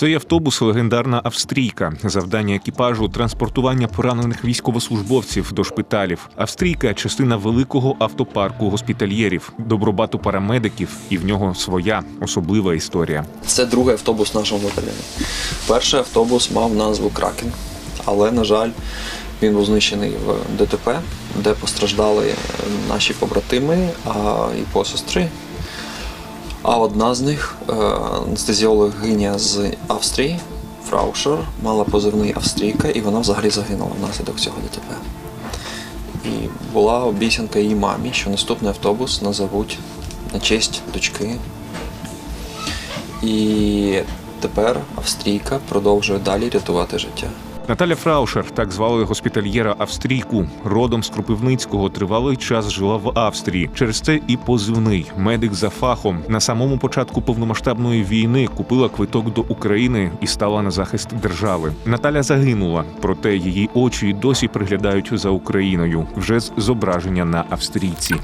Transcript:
Цей автобус легендарна австрійка. Завдання екіпажу транспортування поранених військовослужбовців до шпиталів. Австрійка частина великого автопарку госпітальєрів, добробату парамедиків, і в нього своя особлива історія. Це другий автобус нашого батальйону. Перший автобус мав назву Кракен, але, на жаль, він був знищений в ДТП, де постраждали наші побратими а, і посестри. А одна з них, е, анестезіологиня з Австрії, Фраушер, мала позивний Австрійка, і вона взагалі загинула внаслідок цього ДТП. І була обіцянка її мамі, що наступний автобус назовуть на честь дочки і тепер Австрійка продовжує далі рятувати життя. Наталя Фраушер, так звали госпітальєра австрійку, родом з Кропивницького, тривалий час жила в Австрії. Через це і позивний медик за фахом. На самому початку повномасштабної війни купила квиток до України і стала на захист держави. Наталя загинула, проте її очі досі приглядають за Україною вже з зображення на австрійці.